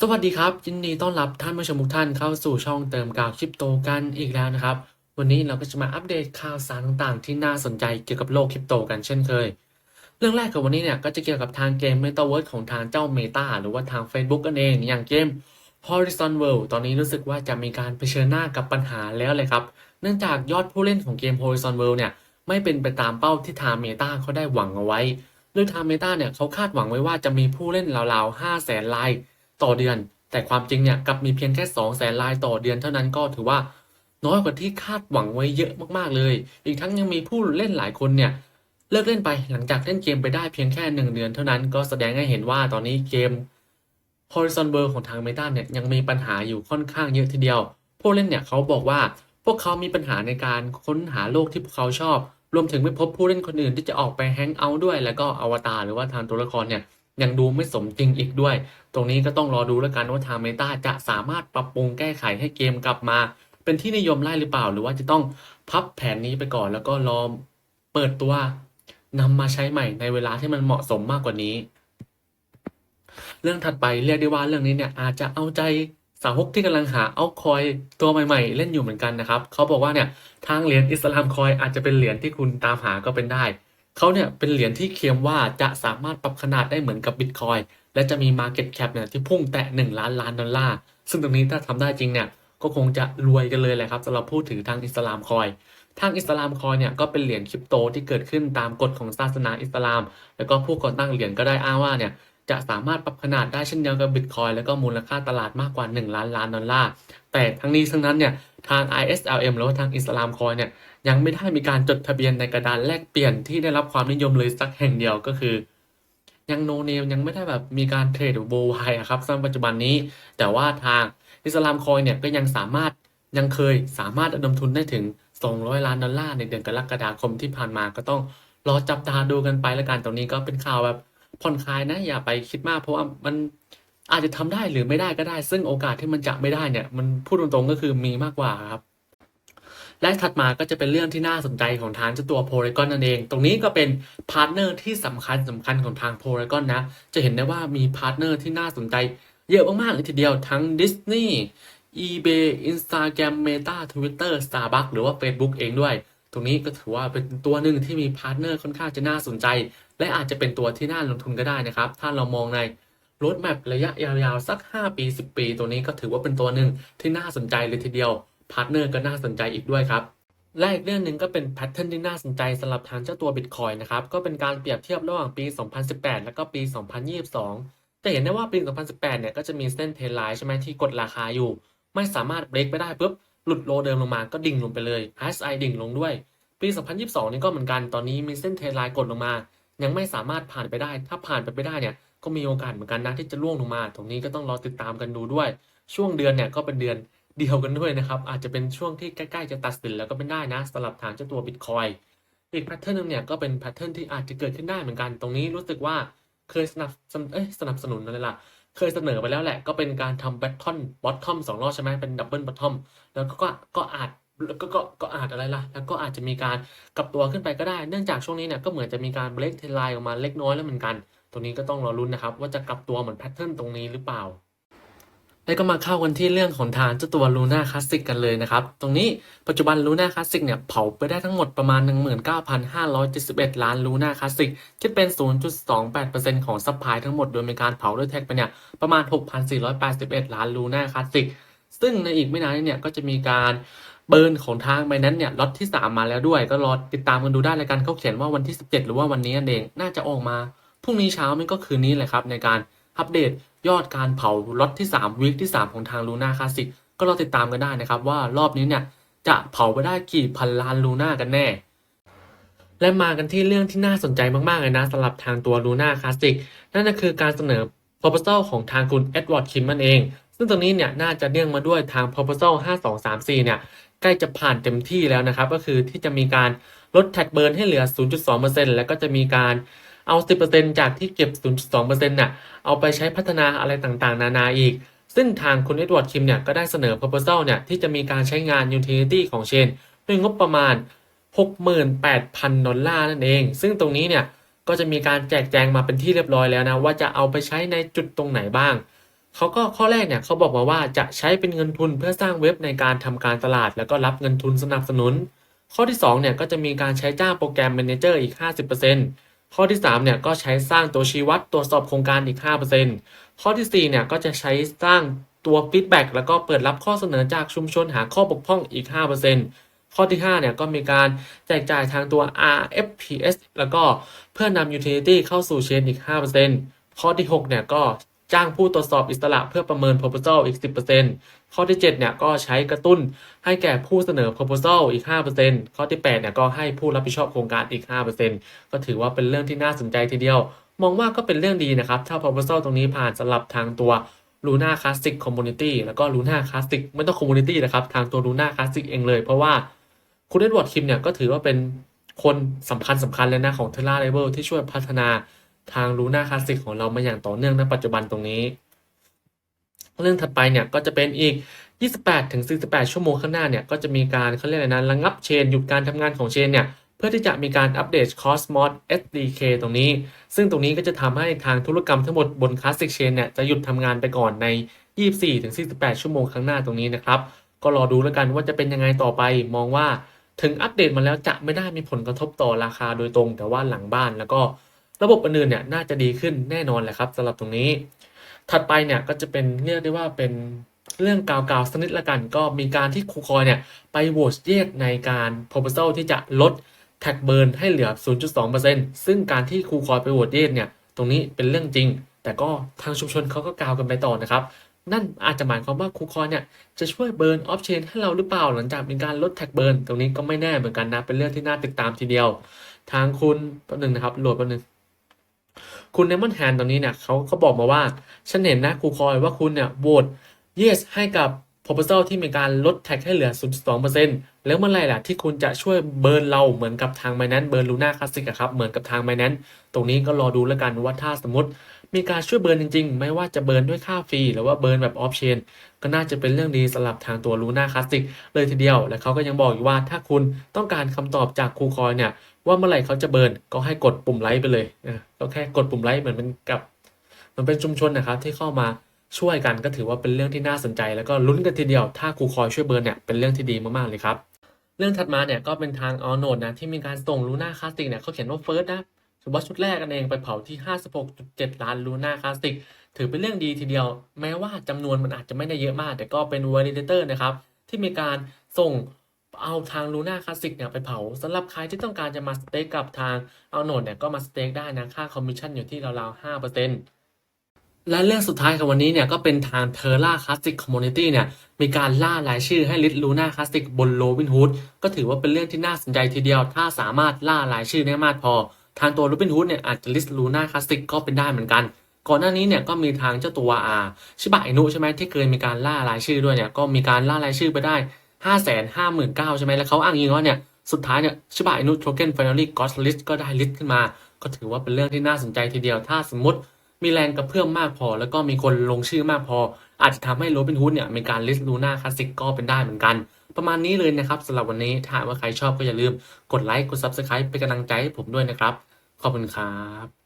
สวัสดีครับ ยินดีต้อนรับท่านผู้ชมทุกท่านเข้าสู่ช่องเติมกาวคริปโตกันอีกแล้วนะครับ วันนี้เราก็จะมาอัปเดตข่าวสารต่างๆ ที่น่าสนใจเกี่ยวกับโลกคริปโตกันเช่นเคย เรื่องแรกกับวันนี้เนี่ยก็จะเกี่ยวกับทางเกม Metaverse ของทางเจ้า Meta หรือว่าทาง Facebook กันเอง อย่างเกม Horizon World ตอนนี้รู้สึกว่าจะมีการเผชิญหน้ากับปัญหาแล้วเลยครับ เนื่องจากยอดผู้เล่นของเกม Horizon World เนี่ยไม่เป็นไปตามเป้าที่ทาง Meta เขาได้หวังเอาไว้โดยทาง Meta เนี่ยเขาคาดหวังไว้ว่าจะมีผู้เล่นราวๆ5แสนราย ต่อเดือน แต่ความจริงเนี่ยกลับมีเพียงแค่2แสนรายต่อเดือนเท่านั้นก็ถือว่าน้อยกว่าที่คาดหวังไว้เยอะมากๆเลย อีกทั้งยังมีผู้เล่นหลายคนเนี่ยเลิกเล่นไปหลังจากเล่นเกมไปได้เพียงแค่ 1 เดือนเท่านั้นก็แสดงให้เห็นว่าตอนนี้เกม Horizon World ของทาง Meta เนี่ยยังมีปัญหาอยู่ค่อนข้างเยอะทีเดียว ผู้เล่นเนี่ยเขาบอกว่าพวกเขามีปัญหาในการค้นหาโลกที่พวกเขาชอบ รวมถึงไม่พบผู้เล่นคนอื่นที่จะออกไปแฮงเอาท์ด้วย แล้วก็อวตารหรือว่าทางตัวละครเนี่ย ยังดูไม่สมจริงอีกด้วย ตรงนี้ก็ต้องรอดูแล้วกันว่าทาง Meta จะสามารถปรับปรุงแก้ไขให้เกมกลับมา เป็นที่นิยมไล่หรือเปล่า หรือว่าจะต้องพับแผนนี้ไปก่อนแล้วก็รอเปิดตัวนำมาใช้ใหม่ในเวลาที่มันเหมาะสมมากกว่านี้ เรื่องถัดไปเรียกได้ว่าเรื่องนี้เนี่ยอาจจะเอาใจสาวกที่กำลังหาเอาคอยตัวใหม่ ๆ เล่นอยู่เหมือนกันนะครับ เขาบอกว่าเนี่ยทางเหรียญอิสลามคอยอาจจะเป็นเหรียญที่คุณตามหาก็เป็นได้ เขาเนี่ยเป็นเหรียญที่เคลมว่าจะสามารถปรับขนาดได้เหมือนกับบิตคอยและจะมี Market Cap เนี่ยที่พุ่งแตะ 1 ล้านล้านดอลลาร์ ซึ่งตรงนี้ถ้าทำได้จริงเนี่ยก็คงจะรวยกันเลยแหละครับสำหรับผู้ถือทางอิสลามคอย ทางอิสลามคอยเนี่ยก็เป็นเหรียญคริปโตที่เกิดขึ้นตามกฎของศาสนาอิสลาม แล้วก็ผู้ก่อตั้งเหรียญก็ได้อ้างว่าเนี่ยจะสามารถปรับขนาดได้เช่นเดียวกับบิตคอยแล้วก็มูลค่าตลาดมากกว่า 1 ล้านล้านดอลลาร์ แต่ทั้งนี้ทั้งนั้นเนี่ยทาง ISLM หรือว่าทางอิสลามคอยเนี่ย ยังไม่ได้มีการจดทะเบียนในกระดานแลกเปลี่ยนที่ได้รับความนิยมเลยสักแห่งเดียวก็คือ ยังโนเนมยังไม่ได้แบบมีการเทรดโบวายอะครับสำหรับปัจจุบันนี้ แต่ว่าทางอิสลามคอยเนี่ยก็ยังสามารถยังเคยสามารถระดมทุนได้ถึง 200 ล้านดอลลาร์ในเดือนกรกฎาคมที่ผ่านมาก็ต้องรอจับตาดูกันไปแล้วกันตรงนี้ก็เป็นข่าวแบบผ่อนคลายนะอย่าไปคิดมากเพราะว่ามันอาจจะทำได้หรือไม่ได้ก็ได้ ซึ่งโอกาสที่มันจะไม่ได้เนี่ย มันพูดตรงๆก็คือมีมากกว่าครับ และถัดมาก็จะเป็นเรื่องที่น่าสนใจของทางเจ้าตัว Polygon นั่นเอง ตรงนี้ก็เป็นพาร์ทเนอร์ที่สำคัญสำคัญของทาง Polygon นะ จะเห็นได้ว่ามีพาร์ทเนอร์ที่น่าสนใจ เยอะมากๆเลยทีเดียวทั้ง Disney eBay Instagram Meta Twitter Starbucks หรือว่า Facebook เองด้วย ตรงนี้ก็ถือว่าเป็นตัวหนึ่งที่มีพาร์ทเนอร์ค่อนข้างจะน่าสนใจ และอาจจะเป็นตัวที่น่าลงทุนก็ได้นะครับ ถ้าเรามองในรถแมประยะยาวๆ สัก 5 ปี 10 ปี ตัวนี้ก็ถือว่าเป็นตัวหนึ่งที่น่าสนใจเลยทีเดียว พาร์ทเนอร์ก็น่าสนใจอีกด้วยครับและอีกเรื่องหนึ่งก็เป็นแพทเทิร์นที่น่าสนใจสำหรับทางเจ้าตัว Bitcoin นะครับ ก็เป็นการเปรียบเทียบระหว่างปี 2018 แล้วก็ปี 2022 จะเห็นได้ว่าปี 2018 เนี่ยก็จะมีเส้นเทรนไลน์ใช่ไหมที่กดราคาอยู่ ไม่สามารถเบรกไปได้ปุ๊บ หลุดโลเดิมลงมาก็ดิ่งลงไปเลย RSI ดิ่งลงด้วย ปี 2022 นี่ก็เหมือนกันตอนนี้มีเส้นเทรนไลน์กดลงมา ยังไม่สามารถผ่านไปได้ ถ้าผ่านไปไม่ได้เนี่ยก็มีโอกาสเหมือนกันนะที่จะล่วงลงมา ตรงนี้ก็ต้องรอติดตามกันดูด้วย ช่วงเดือนเนี่ยก็เป็นเดือน เดียวกันด้วยนะครับ อาจจะเป็นช่วงที่ใกล้ๆจะตัดสินแล้วก็เป็นได้นะสำหรับทางเจ้าตัว Bitcoin อีกแพทเทิร์นนึงเนี่ยก็เป็นแพทเทิร์นที่อาจจะเกิดขึ้นได้เหมือนกัน ตรงนี้รู้สึกว่าเคยสนับสนเอ้ยสนับสนุนอะไรล่ะ เคยเสนอไปแล้วแหละ ก็เป็นการทำแบททอนบอททอมสองรอบใช่ไหมเป็นดับเบิลบอททอมแล้วก็ก็ก็อาจก็ก็ก็อาจอะไรล่ะ แล้วก็อาจจะมีการกลับตัวขึ้นไปก็ได้ เนื่องจากช่วงนี้เนี่ยก็เหมือนจะมีการเบรกเทรนไลน์ออกมาเล็กน้อยแล้วเหมือนกัน ตรงนี้ก็ต้องรอรุ้นนะครับ ว่าจะกลับตัวเหมือนแพทเทิร์นตรงนี้หรือเปล่า แล้วก็มาเข้ากันที่เรื่องของทางเจ้าตัว Luna Classic กันเลยนะครับ ตรงนี้ปัจจุบัน Luna Classic เนี่ยเผาไปได้ทั้งหมดประมาณ 19,571 ล้าน Luna Classic คิดเป็น 0.28%ของซัพพลายทั้งหมด โดยมีการเผาด้วยแท็กไปเนี่ยประมาณ 6,481 ล้าน Luna Classic ซึ่งในอีกไม่นานเนี่ยก็จะมีการเบิร์นของทางไปนั้นเนี่ยล็อตที่ 3 มาแล้วด้วย ก็รอติดตามกันดูได้แล้วกันเขาเขียนว่าวันที่ 17 หรือว่าวันนี้นั่นเองน่าจะออกมาพรุ่งนี้เช้ามันก็คืนนี้แหละครับในการอัปเดต ยอดการเผาล็อตที่3วีคที่ 3 ของทางลูน่าคลาสสิกก็รอติดตามกันได้นะครับว่ารอบนี้เนี่ยจะเผาไปได้กี่พันล้านลูน่ากันแน่ และมากันที่เรื่องที่น่าสนใจมากๆเลยนะสำหรับทางตัวลูน่าคลาสสิกนั่นก็คือการเสนอ proposal ของทางคุณเอ็ดวาร์ดคิมมันเอง ซึ่งตรงนี้เนี่ยน่าจะเนื่องมาด้วยทาง proposal 5234 เนี่ยใกล้จะผ่านเต็มที่แล้วนะครับ ก็คือที่จะมีการลดแท็กเบิร์นให้เหลือ 0.2%แล้วก็จะมีการ เอา 10%จากที่เก็บ 0.2%น่ะ เอาไปใช้พัฒนาอะไรต่างๆ นานาอีก ซึ่งทางคุณเอ็ดวาร์ดคิมเนี่ย ก็ได้เสนอ proposal เนี่ย ที่จะมีการใช้งาน utility ของเชนด้วยงบประมาณ 68,000 ดอลลาร์นั่นเอง ซึ่งตรงนี้เนี่ย ก็จะมีการแจกแจงมาเป็นที่เรียบร้อยแล้วนะ ว่าจะเอาไปใช้ในจุดตรงไหนบ้าง เขาก็ข้อแรกเนี่ยเขาบอกมาว่าจะใช้เป็นเงินทุนเพื่อสร้างเว็บในการทำการตลาด แล้วก็รับเงินทุนสนับสนุน ข้อที่2เนี่ยก็จะมีการใช้จ้างโปรแกรม Manager อีก 50% ข้อที่3เนี่ยก็ใช้สร้างตัวชี้วัดตรวจสอบโครงการอีก 5%ข้อที่4เนี่ยก็จะใช้สร้างตัวฟีดแบ็กแล้วก็เปิดรับข้อเสนอจากชุมชนหาข้อบกพร่องอีก 5%ข้อที่5เนี่ยก็มีการแจกจ่ายทางตัว RFPS แล้วก็เพื่อนำ Utility เข้าสู่เชนอีก 5%ข้อที่6เนี่ยก็จ้างผู้ตรวจสอบอิสระเพื่อประเมิน proposal อีก 10% ข้อที่ 7 เนี่ยก็ใช้กระตุ้นให้แก่ผู้เสนอ proposal อีก 5%ข้อที่ 8 เนี่ยก็ให้ผู้รับผิดชอบโครงการอีก 5%ก็ถือว่าเป็นเรื่องที่น่าสนใจทีเดียว มองว่าก็เป็นเรื่องดีนะครับ ถ้า proposal ตรงนี้ผ่านสำหรับทางตัว Luna Classic Community แล้วก็ Luna Classic ไม่ต้อง Community นะครับ ทางตัว Luna Classic เองเลย เพราะว่าคุณเอ็ดวอร์ดคิมเนี่ยก็ถือว่าเป็นคนสำคัญสำคัญเลยนะของ Terra Level ที่ช่วยพัฒนาทาง Luna Classic ของเรามาอย่างต่อเนื่องในปัจจุบันตรงนี้ เรื่องถัดไปเนี่ยก็จะเป็นอีก 28ถึง48 ชั่วโมงข้างหน้าเนี่ยก็จะมีการเขาเรียกอะไรนะระงับเชนหยุดการทำงานของเชนเนี่ยเพื่อที่จะมีการอัปเดต Cosmos SDK ตรงนี้ ซึ่งตรงนี้ก็จะทำให้ทางธุรกรรมทั้งหมดบน Classic Chain เนี่ยจะหยุดทำงานไปก่อนใน 24-48 ชั่วโมงข้างหน้าตรงนี้นะครับ ก็รอดูแล้วกันว่าจะเป็นยังไงต่อไป มองว่าถึงอัปเดตมาแล้วจะไม่ได้มีผลกระทบต่อราคาโดยตรง แต่ว่าหลังบ้านแล้วก็ระบบอื่นๆเนี่ยน่าจะดีขึ้นแน่นอนแหละครับสำหรับตรงนี้ ถัดไปเนี่ยก็จะเป็นเรียกได้ว่าเป็นเรื่องกาวๆสักนิดละกัน ก็มีการที่ครูคอยเนี่ยไปโหวตเยกในการ proposal ที่จะลดแท็กเบิร์นให้เหลือ 0.2%ซึ่งการที่ครูคอยไปโหวตเยนเนี่ยตรงนี้เป็นเรื่องจริง แต่ก็ทางชุมชนเขาก็กาวกันไปต่อนะครับนั่นอาจจะหมายความว่าคูคอยเนี่ยจะช่วยเบิร์นออฟเชนให้เราหรือเปล่าหลังจากมีการลดแท็กเบิร์นตรงนี้ก็ไม่แน่เหมือนกันนะ เป็นเรื่องที่น่าติดตามทีเดียว ทางคุณแป๊บหนึงนะครับโหลดแป๊บหนึง คุณเนมอนแฮนตรงนี้เนี่ยเขาเขาบอกมาว่า ฉันเห็นนะครูคอยว่าคุณเนี่ยโหวต yes ให้กับ proposal ที่มีการลดแท็กให้เหลือ 0.2%แล้วเมื่อไรล่ะที่คุณจะช่วยเบิร์นเราเหมือนกับทางไมนั้นเบิร์น Luna Classic อะครับ เหมือนกับทางไมนั้นตรงนี้ก็รอดูแล้วกันว่าถ้าสมมติ มีการช่วยเบิร์นจริง ๆ ไม่ว่าจะเบิร์นด้วยค่าฟรี หรือว่าเบิร์นแบบออฟเชนก็น่าจะเป็นเรื่องดีสำหรับทางตัว Luna Classic เลยทีเดียว และเขาก็ยังบอกอยู่ว่าถ้าคุณต้องการคำตอบจากครูคอยเนี่ย ว่าเมื่อไหร่เขาจะเบิร์นก็ให้กดปุ่มไลค์ไปเลยนะก็แค่กดปุ่มไลค์เหมือนเป็นกับมันเป็นชุมชนนะครับที่เข้ามาช่วยกันก็ถือว่าเป็นเรื่องที่น่าสนใจ แล้วก็ลุ้นกันทีเดียว ถ้าครูคอยช่วยเบิร์นเนี่ยเป็นเรื่องที่ดีมากๆเลยครับเรื่องถัดมาเนี่ยก็เป็นทางออโนดนะที่มีการส่งลูน่าคลาสติกเนี่ยเขาเขียนว่าเฟิร์สนะ ถือว่าชุดแรกกันเองไปเผาที่ 56.7 ล้านลูน่าคลาสติกถือเป็นเรื่องดีทีเดียว แม้ว่าจำนวนมันอาจจะไม่ได้เยอะมาก แต่ก็เป็นวอลิเดเตอร์นะครับ ที่มีการส่งเอาทางลูน่าคลาสสิกเนี่ยไปเผาสำหรับใครที่ต้องการจะมาสเต็กกับทางเอาโนดเนี่ยก็มาสเต็กได้นะค่าคอมมิชชั่นอยู่ที่ราวๆ5%และเรื่องสุดท้ายของวันนี้เนี่ยก็เป็นทาง Terra Classic Community เนี่ยมีการล่ารายชื่อให้ลิสต์ Luna Classic บน Robinhood ก็ถือว่าเป็นเรื่องที่น่าสนใจทีเดียว ถ้าสามารถล่ารายชื่อได้มากพอ ทางตัว Robinhood เนี่ยอาจจะลิสต์ Luna Classic ก็เป็นได้เหมือนกัน ก่อนหน้านี้เนี่ยก็มีทางเจ้าตัวอาชิบะอินุใช่ไหมที่เคยมีการล่ารายชื่อด้วยเนี่ยก็มีการล่ารายชื่อไปได้5 5 9 0 0 0ใช่ไหมแล้วเขาอ้างอิงว่าเนี่ยสุดท้ายเนี่ยชิบะอินุโทเก้น Finally Got List ก็ได้ลิสต์ขึ้นมา ก็ถือว่าเป็นเรื่องที่น่าสนใจทีเดียวถ้าสมมติมีแรงกระเพื่อมมากพอ แล้วก็มีคนลงชื่อมากพอ อาจจะทำให้โรบินฮูดเนี่ยมีการลิสต์ลูน่าคลาสสิกก็เป็นได้เหมือนกัน ประมาณนี้เลยนะครับสำหรับวันนี้ถ้าว่าใครชอบก็อย่าลืมกดไลค์กด Subscribe เป็นกำลังใจให้ผมด้วยนะครับ ขอบคุณครับ